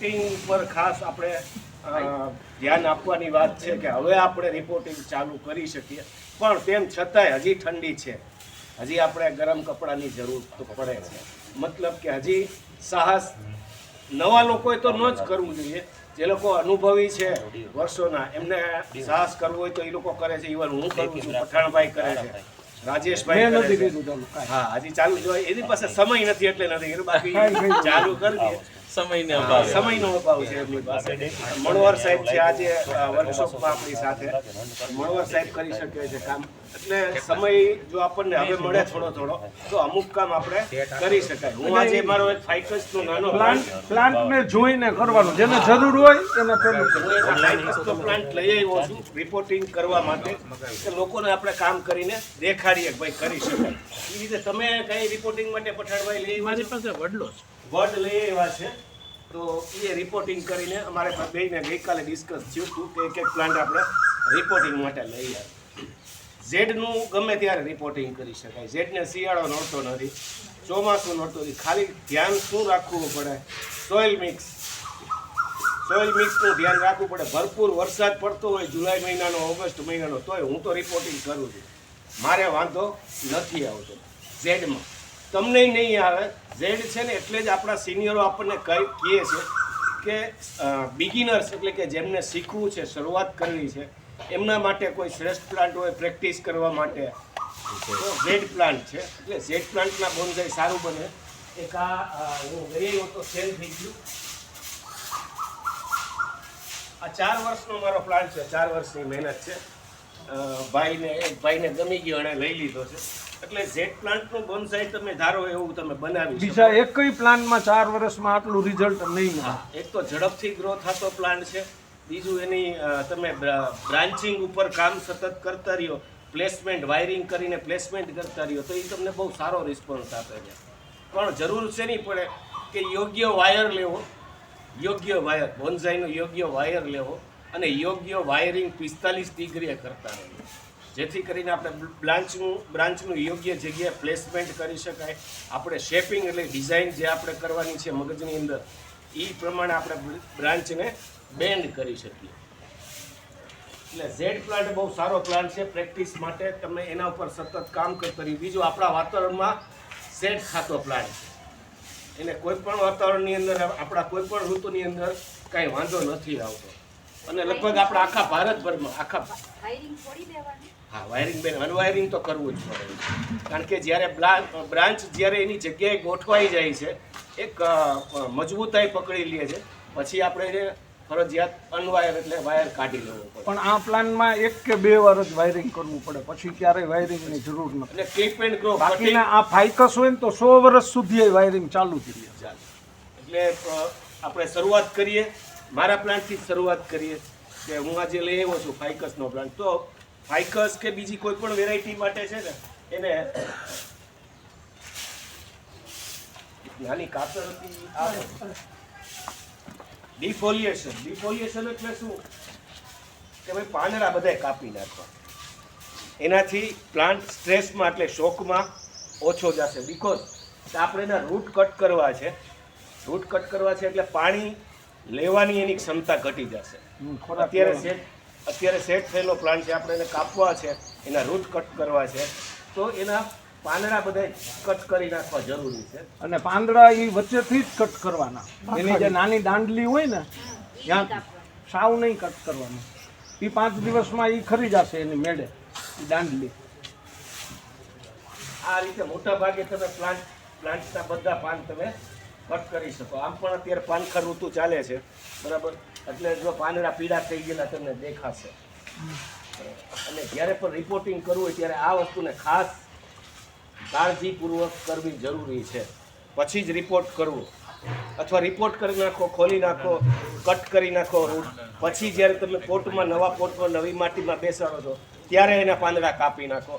Reporting ઉપર ખાસ આપણે ધ્યાન આપવાની વાત છે કે હવે આપણે રિપોર્ટિંગ ચાલુ કરી શકીએ. પણ તેમ છતાંય હજી ઠંડી છે. હજી આપણે ગરમ કપડાની જરૂર તો પડે છે. મતલબ કે હજી સાહસ નવા લોકોએ તો ન જ કરવું જોઈએ. જે લોકો અનુભવી છે વર્ષોના એમને સાહસ કરવું હોય તો એ લોકો કરે છે. ઇવન હું કરું છું પઠાણભાઈ કરે છે રાજેશભાઈ નથી કીધું હા હજી ચાલુ જોઈએ એની પાસે સમય નથી એટલે નથી. બાકી ચાલુ કરી દે. સમયને અભાવ સમયનો અભાવ છે એમની પાસે. મણવર સાહેબ છે આજે વર્કશોપમાં આપણી સાથે મણવર સાહેબ કરી શકે છે કામ. એટલે સમય જો આપણને હવે મળે થોડો થોડો તો અમુક કામ આપણે કરી શકાય. હું આજે મારો એક ફાઇકસનો નાનો પ્લાન્ટ પ્લાન્ટને જોઈને કરવાનું. જેને જરૂર હોય તેને પેલું ફાઇકસનો પ્લાન્ટ લઈ આવ્યો છું રિપોર્ટિંગ કરવા માટે. કે લોકોને આપણે કામ કરીને દેખાડીએ ભાઈ કરી શકાય. એ રીતે તમે કઈ રિપોર્ટિંગ માટે પઠાડવા લઈ મારી પાસે વડલો છે. વર્ડ લઈ આવ્યા છે? તો એ રિપોર્ટિંગ કરીને અમારે બેને ગઈકાલે ડિસ્કસ થયું હતું કે એક એક પ્લાન્ટ આપણે રિપોર્ટિંગ માટે લઈ આવ્યા ઝેડનું ગમે ત્યારે રિપોર્ટિંગ કરી શકાય. ઝેડને શિયાળો નડતો નથી, ચોમાસું નડતો નથી. ખાલી ધ્યાન શું રાખવું પડે? સોઇલ મિક્સ સોઇલ મિક્સનું ધ્યાન રાખવું પડે. ભરપૂર વરસાદ પડતો હોય જુલાઈ મહિનાનો, ઓગસ્ટ મહિનાનો, તોય હું તો રિપોર્ટિંગ કરું છું. મારે વાંધો નથી આવતો ઝેડમાં. તમને નહીં આવે. ઝેડ છે ને એટલે જ આપણા સિનિયરો આપણને કહી કહે છે કે બિગિનર્સ એટલે કે જેમને શીખવું છે, શરૂઆત કરવી છે, એમના માટે કોઈ શ્રેષ્ઠ પ્લાન્ટ હોય પ્રેક્ટિસ કરવા માટે. તો ઝેડ પ્લાન્ટ છે. એટલે ઝેડ પ્લાન્ટના બોન્સાઈ સારું બને. એક આ હું આવ્યો તો સેલ થઈ ગયું. આ ચાર વર્ષનો મારો પ્લાન્ટ છે. ચાર વર્ષની મહેનત છે. ભાઈને એક ભાઈને ગમી ગયો અને લઈ લીધો છે. એટલે ઝેડ પ્લાન્ટનું બોન્સાઈ તમે ધારો એવું તમે બનાવી. બીજા એકય પ્લાન્ટમાં ચાર વર્ષમાં આટલું રિઝલ્ટ નહીં મળે. એક તો ઝડપથી ગ્રો થતો પ્લાન્ટ છે. બીજું એની તમે બ્રાન્ચિંગ ઉપર કામ સતત કરતા રહ્યો પ્લેસમેન્ટ વાયરિંગ કરીને પ્લેસમેન્ટ કરતા રહ્યો તો એ તમને બહુ સારો રિસ્પોન્સ આપે છે. પણ જરૂર છે નહીં પડે કે યોગ્ય વાયર લેવો. યોગ્ય વાયર બોન્ઝાઈનો યોગ્ય વાયર લેવો અને યોગ્ય વાયરિંગ પિસ્તાલીસ ડિગ્રીએ કરતા રહેવું જેથી કરીને આપણે બ્રાન્ચનું બ્રાન્ચનું યોગ્ય જગ્યાએ પ્લેસમેન્ટ કરી શકાય. આપણે શેપિંગ એટલે ડિઝાઇન જે આપણે કરવાની છે મગજની અંદર એ પ્રમાણે આપણે બ્રાન્ચને બેન્ડ કરી શકીએ. એટલે ઝેડ પ્લાન્ટ બહુ સારો પ્લાન્ટ છે, પ્રેક્ટિસ માટે તમે એના ઉપર સતત કામ કરતા રહ્યું બીજું આપણા વાતાવરણમાં ઝેડ ખાતો પ્લાન્ટ છે. એને કોઈપણ વાતાવરણની અંદર, આપણા કોઈપણ ઋતુની અંદર કાંઈ વાંધો નથી આવતો. અને લગભગ આપણા આખા ભારતભરમાં, આખા હા વાયરિંગ બેન અનવાયરિંગ તો કરવું જ પડે. કારણ કે જ્યારે બ્રાન્ચ જ્યારે એની જગ્યાએ ગોઠવાઈ જાય છે એક મજબૂતાઈ પકડી લે છે. પછી આપણે ફરજિયાત અનવાયર એટલે વાયર કાઢી લેવો પડે. પણ આ પ્લાનમાં એક કે બે વાર જ વાયરિંગ કરવું પડે. પછી ક્યારેય વાયરિંગની જરૂર નથી. એટલે ક્લિપ એન્ડ ગ્રો બાકીના આ ફાઇકસ હોય ને તો સો વર્ષ સુધી વાયરિંગ ચાલુ જ રહે. ચાલે. એટલે આપણે શરૂઆત કરીએ. મારા પ્લાન્ટથી જ શરૂઆત કરીએ કે હું આજે લઈ આવ્યો છું ફાઇકસનો પ્લાન્ટ. તો ફાઇકસ કે બીજી કોઈ પણ વેરાયટી માટે છે ને એને નાની કાતર હતી આ ડિફોલિએશન ડિફોલિએશન એટલે શું? કે ભાઈ પાંદડા બધાય કાપી નાખવા. એનાથી પ્લાન્ટ સ્ટ્રેસમાં એટલે શોકમાં ઓછો જશે. બીકોઝ આપણે એના રૂટ કટ કરવા છે. રૂટ કટ કરવા છે એટલે પાણી લેવાની એની ક્ષમતા ઘટી જશે. અત્યારે અત્યારે સેટ થયેલો પ્લાન્ટ છે. આપણે એને કાપવા છે એના રૂટ કટ કરવા છે. તો એના પાંદડા બધા કટ કરી નાખવા જરૂરી છે. અને પાંદડા એ વચ્ચેથી જ કટ કરવાના. એની જે નાની દાંડલી હોય ને ત્યાં સાવ નહીં કટ કરવાનું. એ પાંચ દિવસમાં એ ખરી જશે એની મેળે દાંડલી. આ રીતે મોટા ભાગે તમે પ્લાન્ટ પ્લાન્ટના બધા પાન તમે કટ કરી શકો. આમ પણ અત્યારે પાનખર ઋતુ ચાલે છે. બરાબર? એટલે જો પાંદડા પીળા થઈ ગયેલા તમને દેખાશે. અને જ્યારે પણ રિપોર્ટિંગ કરવું હોય ત્યારે આ વસ્તુને ખાસ કાળજીપૂર્વક કરવી જરૂરી છે. પછી જ રિપોર્ટ કરવો. અથવા રિપોર્ટ કરી નાખો, ખોલી નાખો કટ કરી નાખો રૂટ પછી જ્યારે તમે પોટમાં નવા પોટમાં નવી માટીમાં બેસાડો છો, ત્યારે એના પાંદડા કાપી નાખો.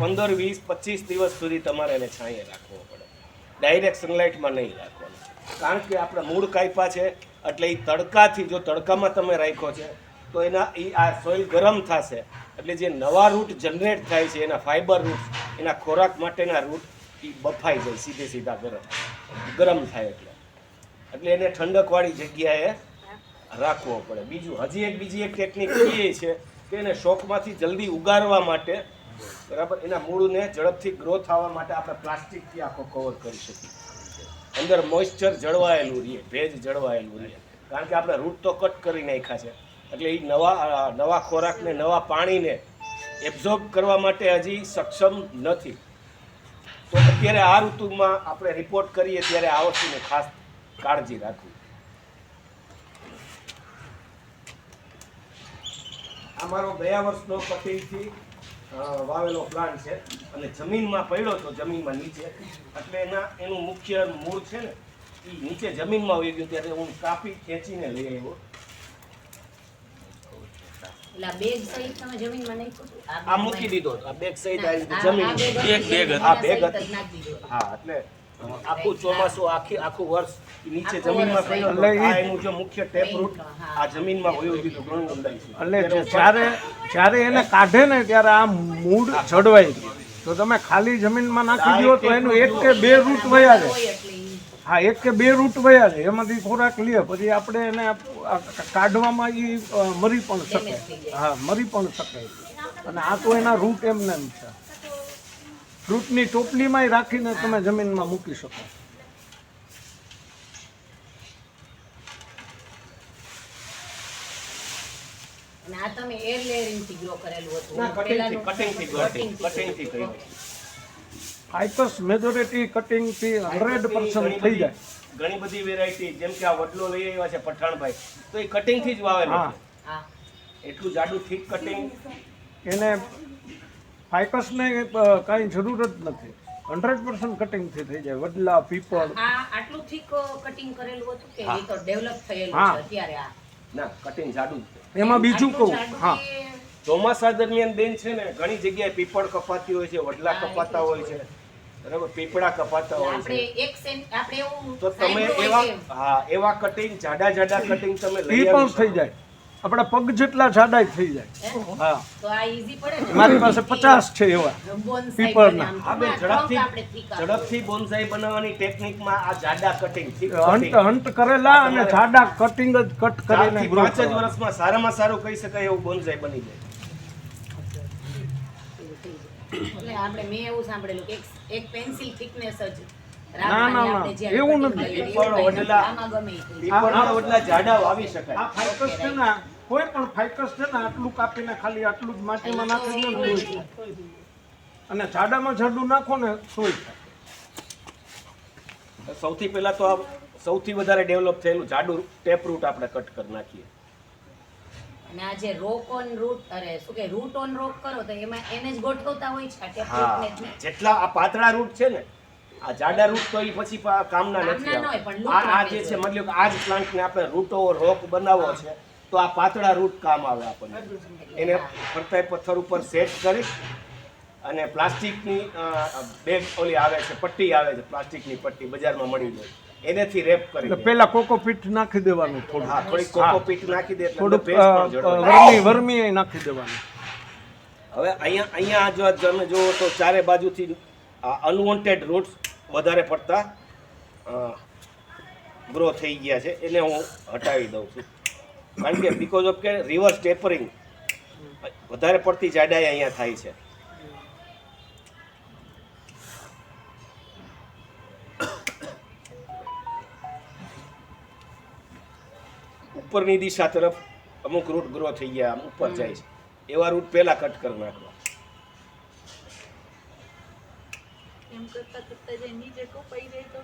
પંદર, વીસ, પચીસ દિવસ સુધી તમારે એને છાંયે રાખવો પડે. ડાયરેક્ટ સનલાઇટમાં નહીં રાખવાનું કારણ કે આપણા મૂળ કાપ્યા છે, એટલે એ તડકાથી જો તડકામાં તમે રાખ્યો છે, તો એના એ આ સોઇલ ગરમ થશે. એટલે જે નવા રૂટ જનરેટ થાય છે, એના ફાઇબર રૂટ એના ખોરાક માટેના રૂટ એ બફાઈ જાય સીધે સીધા ગરમ. ગરમ થાય એટલે. એટલે એને ઠંડકવાળી જગ્યાએ રાખવો પડે. બીજું, હજી એક બીજી એક ટેકનિક એ છે કે એને શોખમાંથી જલ્દી ઉગારવા માટે, બરાબર, એના મૂળને ઝડપથી ગ્રો થવા માટે આપણે પ્લાસ્ટિકથી આખો કવર કરી શકીએ. અંદર મોઇશ્ચર જળવાયેલું રહે ભેજ જળવાયેલું રહે. કારણ કે આપણે રૂટ તો કટ કરી નાખ્યા છે. એટલે એ નવા નવા ખોરાકને નવા પાણીને એબ્ઝોર્બ કરવા માટે હજી સક્ષમ નથી. તો અત્યારે આ ઋતુમાં આપણે રિપોર્ટ કરીએ ત્યારે આ વસ્તુને ખાસ કાળજી રાખવી. આ મારો ગયા વર્ષનો અ, વાવેલો પ્લાન્ટ છે અને જમીનમાં પડ્યો તો જમીનમાં નીચે એટલે એના એનું મુખ્ય મૂળ છે ને એ નીચે જમીનમાં વહી ગયું ત્યારે હું કાપી ખેંચીને લઈ આવ્યો આ મૂકી દીધો આ બેગ સહિત આ રીતે આ- જમીન આ બેગ એક બેગ હતી. આ બેગ સહિત જ હતી. નાખી દીધો. હા એટલે આખું ચોમાસું આખી આખું વર્ષ નીચે જમીનમાં પડ્યો. એટલે એનું જે મુખ્ય ટેપ રૂટ આ જમીનમાં વયું દીધું ઘણું ઊંડાઈ છે. એટલે જ્યારે જ્યારે એને કાઢે ને ત્યારે આ મૂળ જળવાઈ ગયું. તો તમે ખાલી જમીનમાં નાખી દો તો એનું એક કે બે રૂટ વયા ઈ. હા એક કે બે રૂટ વયા છે એમાંથી ખોરાક લે પછી આપણે એને કાઢવામાં એ મરી પણ શકે. હા મરી પણ શકે. અને આ તો એના રૂટ એમને એમ છે. ફ્રૂટની ટોપલીમાં રાખીને તમે જમીનમાં મૂકી શકો. અને આ તમે એર લેયરિંગથી ગ્રો કરેલું હતું. ના પેલાનું કટિંગથી કટિંગથી કટિંગથી કર્યું. ફાઇકસ મેજોરિટી કટિંગથી હંડ્રેડ પર્સન્ટ થઈ જાય. ઘણી બધી વેરાયટી જેમ કે આ વડલો લઈ આવ્યા છે પઠાણભાઈ તો એ કટિંગથી જ વાવેલો હા. છે. હા. એટલું જાડું થીક કટિંગ એને ફાઇકસને કાંઈ જરૂર જ નથી. હંડ્રેડ પર્સન્ટ કટિંગથી થઈ જાય. વડલા પીપળ. આટલું ઠીક કટિંગ કરેલું હતું કે એ તો ડેવલપ થયેલું હા. છે અત્યારે આ? ના કટિંગ જાડું છે. એમાં બીજું કહું. હા. ચોમાસા દરમિયાન બેન છે ને ઘણી જગ્યાએ પીપળ કપાતી હોય છે વડલા કપાતા હોય છે. બરાબર? પીપળા કપાતા હોય છે. એક સેન્ટ આપણે એવું તો તમે એવા હા એવા કટિંગ જાડા જાડા કટિંગ તમે લઈ પણ આવી થઈ જાય. આપણા પગ જેટલા જાડાઈ થઈ જાય હા તો આ ઈઝી પડે ને મારી પાસે પચાસ છે એવા પીપળના. ઝડપથી. ઝડપથી બોન્સાઈ બનાવવાની ટેકનિકમાં આ જાડા કટિંગ હંટ હંટ કરેલા અને જાડા કટિંગ જ કટ કરીને પાંચ જ વર્ષમાં સારામાં સારું કહી શકાય એવું બોન્સાઈ બની જાય એટલે આપણે મેં એવું સાંભળેલું કે એક- પેન્સિલ થિકનેસ જ ના, ના, ના. એવું નથી. પીપળ. વડલા. પીપળના વડલા જાડા વાવી આ શકાય ફાઇકસ છે ને કોઈ પણ ફાઇકસ છે ને આટલું કાપીને ખાલી આટલું જ માટીમાં નાખી દો ને થાય. અને જાડામાં જાડું નાખો ને તોય થાય સૌથી પહેલા તો આ સૌથી વધારે ડેવલપ થયેલું જાડું ટેપ રૂટ આપણે કટ કરી નાખીએ. અને આ જે રોક ઓન રૂટ અરે શું કે રૂટ ઓન રોક કરો તો એમાં એને જ ગોઠવતા હોય છે. જેટલા આ પાતળા રૂટ છે ને આ જાડા રૂટ તો એ પછી કામના નથી હોય, આ આ જે છે. મતલબ આ જ પ્લાન્ટને આપણે રૂટ રોક બનાવવો છે. તો આ પાતળા રૂટ કામ આવે આપણને. એને ફરતા પથ્થર ઉપર સેટ કરી અને પ્લાસ્ટિકની બેગ ઓલી આવે છે પટ્ટી આવે છે પ્લાસ્ટિકની પટ્ટી બજારમાં મળી જાય. એનેથી રેપ કરી. પેલા કોકોપીટ નાખી દેવાનું થોડું હા થોડી કોકોપીટ નાખી દે થોડું. વર્મી વર્મી નાખી દેવાનું. હવે અહીંયા અહીંયા જો તમે જુઓ તો ચારે બાજુથી અનવોન્ટેડ રૂટ્સ વધારે પડતા ગ્રો થઈ ગયા છે. એને હું હટાવી દઉં છું. કારણ કે બીકોઝ ઓફ કે રિવર્સ ટેપરિંગ વધારે પડતી જાડાઈ અહીંયા થાય છે. ઉપરની દિશા તરફ અમુક રૂટ ગ્રો થઈ ગયા આમ ઉપર જાય છે. એવા રૂટ પહેલા કટ કરી નાખવા. એમ કરતા કરતા જે નીચે કપાઈ જાય તો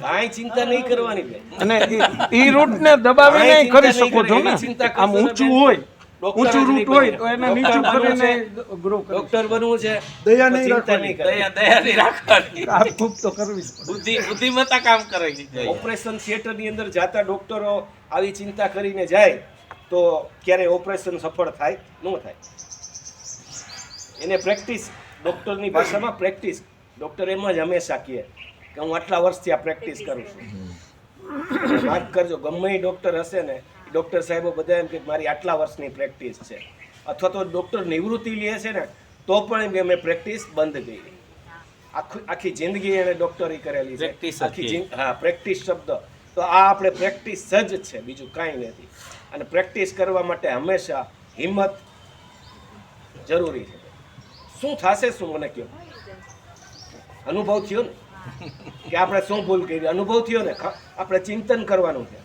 કાંઈ ચિંતા નહીં કરવાની બેન. અને ઈ- રૂટ ને દબાવી નહીં કરી શકો છો ને? આમ ઊંચું હોય ઊંચું રૂટ હોય તો એને નીચું કરીને ગ્રો કરી ડોક્ટર બનવું છે. દયા નહીં રાખવાની. દયા દયા નહીં રાખવાની. આ ખૂબ તો કરવી બુદ્ધિ બુદ્ધિમત્તા કામ કરે છે. ઓપરેશન થિયેટરની અંદર જાતા ડોક્ટરો આવી ચિંતા કરીને જાય તો ક્યારે ઓપરેશન સફળ થાય ન થાય. એને પ્રેક્ટિસ ડોક્ટરની ભાષામાં પ્રેક્ટિસ. ડોક્ટર એમ જ હંમેશા કહે. કે હું આટલા વર્ષથી આ પ્રેક્ટિસ કરું છું. વાત કરજો ગમે એ ડૉક્ટર હશે ને ડૉક્ટર સાહેબો બધા એમ કે મારી આટલા વર્ષની પ્રેક્ટિસ છે. અથવા તો ડૉક્ટર નિવૃત્તિ લે છે ને તો પણ એમ અમે મેં પ્રેક્ટિસ બંધ કરી. આખી આખી જિંદગી એને ડોક્ટરી કરેલી છે. આખી હા પ્રેક્ટિસ શબ્દ. તો આ આપણે પ્રેક્ટિસ જ છે બીજું કાંઈ નથી. અને પ્રેક્ટિસ કરવા માટે હંમેશા હિંમત જરૂરી છે. શું થશે શું મને કહો? અનુભવ થયો ને? કે આપણે શું ભૂલ કરી? અનુભવ થયો ને આપણે ચિંતન કરવાનું છે.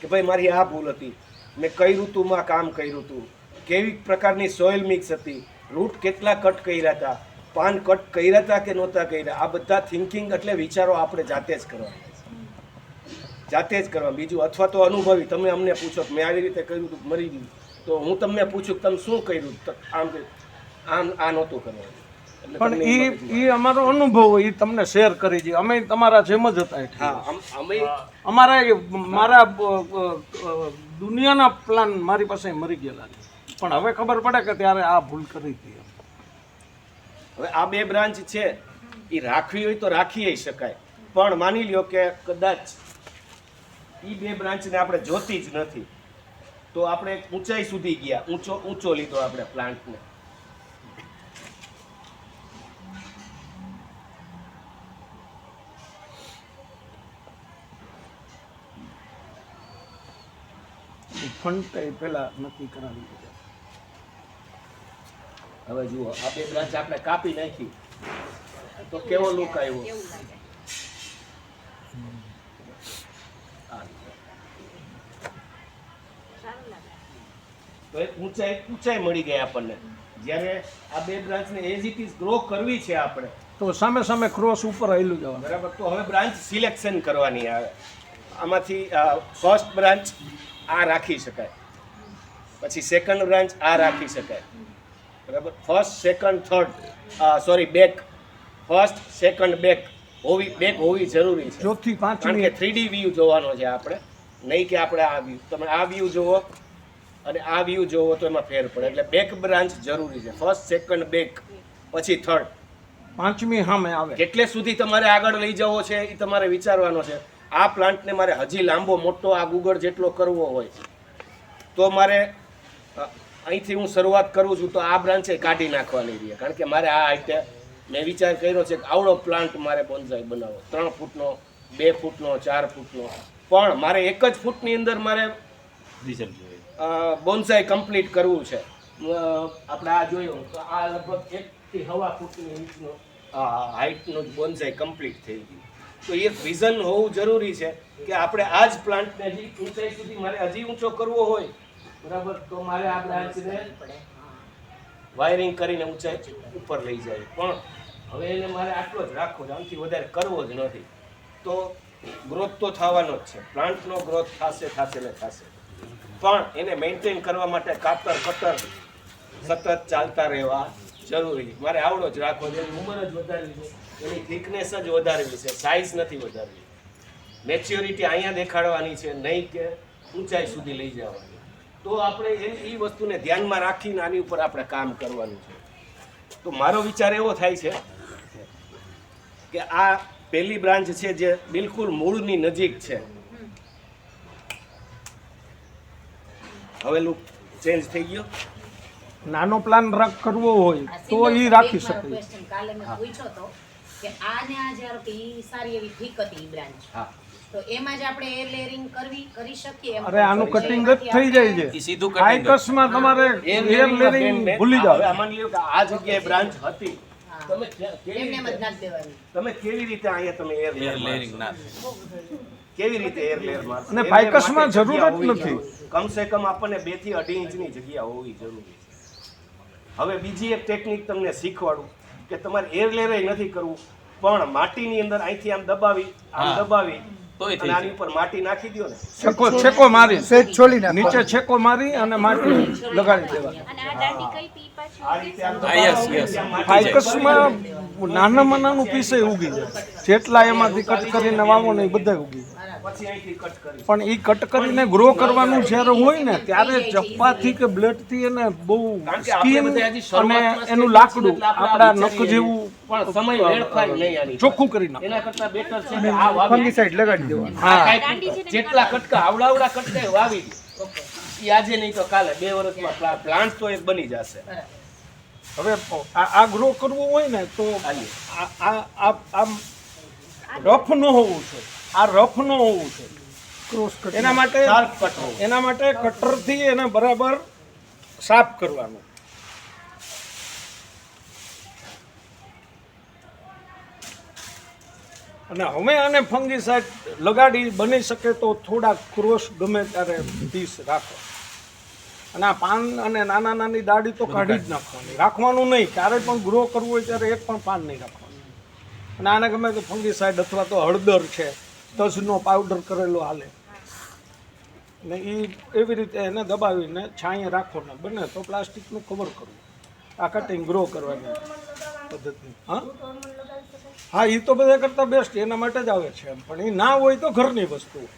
કે ભાઈ, મારી આ ભૂલ હતી. મેં કઈ ઋતુમાં કામ કર્યું હતું? કેવી પ્રકારની સોઇલ મિક્સ હતી? રૂટ કેટલા કટ કર્યા હતા? પાન કટ કર્યા હતા કે નહોતા કર્યા? આ બધા થિંકિંગ એટલે વિચારો આપણે જાતે જ કરવા જાતે જ કરવા બીજું અથવા તો અનુભવી. તમે અમને પૂછો મેં આવી રીતે કર્યું હતું, મરી ગયું. તો હું તમને પૂછું તમે શું કર્યું? આમ આમ આ નહોતું કરવાનું. પણ એ એ અમારો અનુભવ એ તમને શેર કરી છે અમે તમારા જેમ જ હતા અમારા મારા દુનિયાના પ્લાન મારી પાસે મરી ગયેલા છે. પણ હવે ખબર પડે કે ત્યારે આ ભૂલ કરી હતી હવે આ બે બ્રાન્ચ છે એ રાખવી હોય તો રાખી શકાય. પણ માની લ્યો કે કદાચ એ બે બ્રાન્ચને આપણે જોતી જ નથી. તો આપણે ઊંચાઈ સુધી ગયા ઊંચો ઊંચો લીધો આપણે પ્લાન્ટને ફંડ એ પેલા નક્કી કરાવી દીધા હવે જુઓ આ બે બ્રાન્ચ આપણે કાપી નાખી. તો કેવો લુક આવ્યો? તો એક ઊંચાઈ ઊંચાઈ મળી ગઈ આપણને. જ્યારે આ બે બ્રાન્ચને એઝ ઇટ ઇઝ ગ્રો કરવી છે આપણે તો સામે સામે ક્રોસ ઉપર આવેલું જવાનું. બરાબર? તો હવે બ્રાન્ચ સિલેક્શન કરવાની આવે. આમાંથી ફર્સ્ટ બ્રાન્ચ આ રાખી શકાય. પછી સેકન્ડ બ્રાન્ચ આ રાખી શકાય. બરાબર? First second third sorry back first second back હોવી બેક હોવી જરૂરી છે. ચોથી કારણ કે થ્રીડી વ્યૂ જોવાનો છે આપણે. નહીં કે આપણે આ વ્યૂ તમે આ વ્યૂ જોવો અને આ વ્યૂ જોવો તો એમાં ફેર પડે. એટલે બેક બ્રાન્ચ જરૂરી છે. ફર્સ્ટ સેકન્ડ બેક પછી થર્ડ પાંચમી સામે આવે. કેટલે સુધી તમારે આગળ લઈ જવો છે એ તમારે વિચારવાનો છે. આ પ્લાન્ટને મારે હજી લાંબો મોટો આ ગુગળ જેટલો કરવો હોય તો મારે અહીંથી હું શરૂઆત કરું છું તો આ બ્રાન્ચે કાઢી નાખવાની રહી કારણ કે મારે આ હાઈટે મેં વિચાર કર્યો છે કે આવડો પ્લાન્ટ મારે બોન્સાઈ બનાવવો. ત્રણ ફૂટનો બે ફૂટનો ચાર ફૂટનો. પણ મારે એક જ ફૂટની અંદર મારે બોન્સાઈ કમ્પ્લીટ કરવું છે. આપણે આ જોયું તો આ લગભગ એકથી હવા ફૂટની ઇંચનો હાઇટનું જ બોન્સાઈ કમ્પ્લીટ થઈ ગયું. તો એક વિઝન હોવું જરૂરી છે કે આપણે આ જ પ્લાન્ટને હજી ઊંચાઈ સુધી મારે હજી ઊંચો કરવો હોય, બરાબર? તો મારે આ બ્રાન્ચને વાયરિંગ કરીને ઊંચાઈ ઉપર લઈ જાય પણ હવે એને મારે આટલો જ રાખવો છે આમથી વધારે કરવો જ નથી. તો ગ્રોથ તો થવાનો જ છે. પ્લાન્ટનો ગ્રોથ થશે થશે ને થશે. પણ એને મેન્ટેન કરવા માટે કાતર કટર સતત ચાલતા રહેવા જરૂરી. મારે આવડો જ રાખવો છે. એની ઉંમર જ વધારવી છે. એની થિકનેસ જ વધારવી છે. સાઇઝ નથી વધારવી. મેચ્યોરિટી અહીંયા દેખાડવાની છે. નહીં કે ઊંચાઈ સુધી લઈ જવાની. તો આપણે એ એ વસ્તુને ધ્યાનમાં રાખીને આની ઉપર આપણે કામ કરવાનું છે. તો મારો વિચાર એવો થાય છે કે આ પહેલી બ્રાન્ચ છે જે બિલકુલ મૂળની નજીક છે. હવે લુક ચેન્જ થઈ ગયો. નાનો પ્લાન રાખ કરવો હોય તો એ રાખી શકે. કાલે મેં પૂછ્યો તો કે આ ને આ જ્યારે કે ઈ સારી એવી ઠીક હતી બ્રાન્ચ તો એમાં જ આપણે એ લેયરિંગ કરવી કરી શકીએ એમ અરે આનું કટિંગ જ થઈ જાય છે. ઈ સીધું cutting જ. આઈકસમાં તમારે એર લેરિંગ ભૂલી હવે આ માની લ્યો કે આ જગ્યાએ બ્રાન્ચ હતી. હા. તમે કે- કેવી એમને એમ જ રીતે? નાખી દેવાની. તમે કેવી રીતે અહીંયા તમે એર લેયર layering ના. કેવી રીતે એર લેયર મારશો? અને જગ્યા જરૂર જ નથી. કમ સે કમ આપણને બેથી અઢી ઇંચની જગ્યા હોવી જરૂરી. છે હવે બીજી એક ટેકનિક તમને શીખવાડું કે તમારે એર લેરે નથી કરવું પણ માટીની અંદર અહીંથી આમ દબાવી આમ દબાવી તોય થઈ અને આની ઉપર માટી નાખી દો ને. છેકો છેકો મારી. સેજ છોલી નાખો. નીચે છેકો મારી અને માટી લગાડી દેવા. અને આ દાંડી કઈ જાય. ફાઇકસમાં નાનામાં નાનું પીસે ઉગી જાય. જેટલા એમાંથી કટ કરીને વાવો ને એ બધા ઉગી જાય. પછી અહીંથી કટ કરી પણ એ કટ કરીને ગ્રો કરવાનું જ્યારે હોય ને ત્યારે ચપ્પાથી કે બ્લેડથી એને બહુ સ્કીન કે આપણે સ્કિન બધા હજી અને એનું લાકડું આપણા નખ જેવું પણ સમય વેડફાય નહીં આની ચોખ્ખું કરી નાખે એના કરતા બેટર છે આ વાવી સાઈડ લગાડી દેવાનું. હા. જેટલા કટકા આવડાવડા કટકા વાવી ઓકે આજે નહીં તો કાલે બે વર્ષમાં પ્લાન્ટ તો એક બની જશે. હવે આ આ ગ્રો કરવું હોય ને તો. આ આ આ આમ રફ ન હોવું છે આ રફ ન હોવું છે. ક્રોસ કટ એના માટે શાર્પ કટ એના માટે કટરથી એને બરાબર સાફ કરવાનું. અને હવે આને ફંગીસાઇડ લગાડી બની શકે તો થોડા ક્રોસ ગમે ત્યારે પીસ રાખો. અને આ પાન અને નાના નાની દાડી તો કાઢી જ નાખવાની. રાખવાનું નહીં. ક્યારે પણ ગ્રો કરવું હોય ત્યારે એક પણ પાન નહીં રાખવાનું. અને આને ગમે તો ફંગીસાઇડ અથવા તો હળદર છે. તજનો પાવડર કરેલો હાલે. ને એ એવી રીતે એને દબાવીને છાંય રાખો ને બને તો પ્લાસ્ટિકનું કવર કરવું. આ કટિંગ ગ્રો કરવાની પદ્ધતિ. હા? હા એ તો બધા કરતાં બેસ્ટ એના માટે જ આવે છે એમ. પણ એ ના હોય તો ઘરની વસ્તુ.